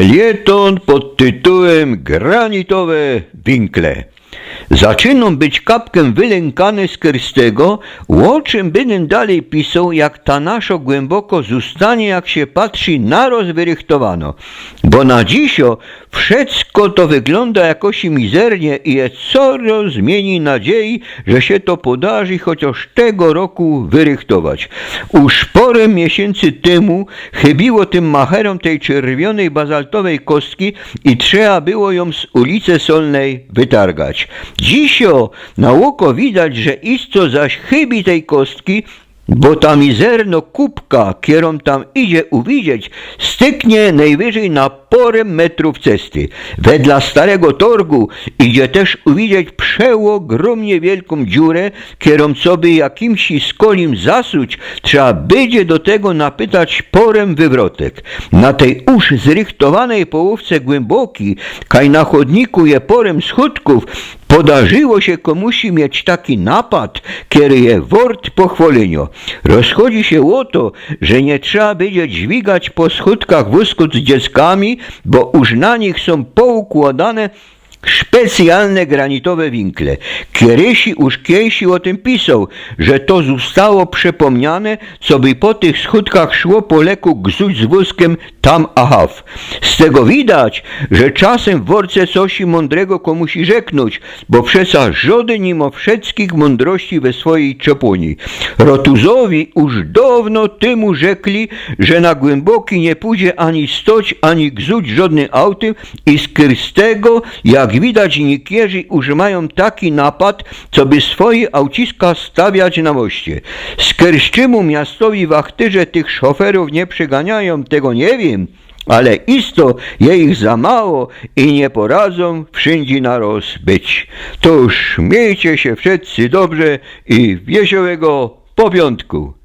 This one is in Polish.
Felieton pod tytułem Granitowe winkle. Zaczyną być kapkę wylękane z Krystego, łoczym bynien dalej pisał, jak ta naszo głęboko zostanie, jak się patrzy na rozwyrychtowano. Bo na dzisio wszystko to wygląda jakoś mizernie i jest coraz zmieni nadziei, że się to podarzy chociaż tego roku wyrychtować. Już porę miesięcy temu chybiło tym macherom tej czerwionej bazaltowej kostki i trzeba było ją z ulicy Solnej wytargać. Dzisio na oko widać, że isto zaś chybi tej kostki, bo ta mizerno kubka, kierom tam idzie uwidzieć, styknie najwyżej na porę metrów cesty. Wedla starego torgu idzie też uwidzieć przeogromnie wielką dziurę, kierom co by jakimś skolim zasuć, trzeba będzie do tego napytać porem wywrotek. Na tej już zrychtowanej połówce głęboki, kaj na chodniku je porem schudków, Podarzyło się komuś mieć taki napad, kiedy je wort pochwalenio. Rozchodzi się o to, że nie trzeba będzie dźwigać po schódkach wózku z dzieckami, bo już na nich są poukładane specjalne granitowe winkle. Kierysi już kiejsi o tym pisał, że to zostało przepomniane, co by po tych schódkach szło po leku gzuć z wózkiem tam a haw. Z tego widać, że czasem w worce coś mądrego komuś rzeknąć, bo przesa żody mimo wszystkich mądrości we swojej czepuni. Rotuzowi już dawno temu rzekli, że na głęboki nie pójdzie ani stoć, ani gzuć żadnym autem i z Krystego, jak widać, nikierzy już mają taki napad, co by swoje auciska stawiać na moście. Z Kerszczymu miastowi wachtyrze tych szoferów nie przyganiają, tego nie wiem, ale isto je ich za mało i nie poradzą wszędzie naroz być. To już miejcie się wszyscy dobrze i wesołego popiątku.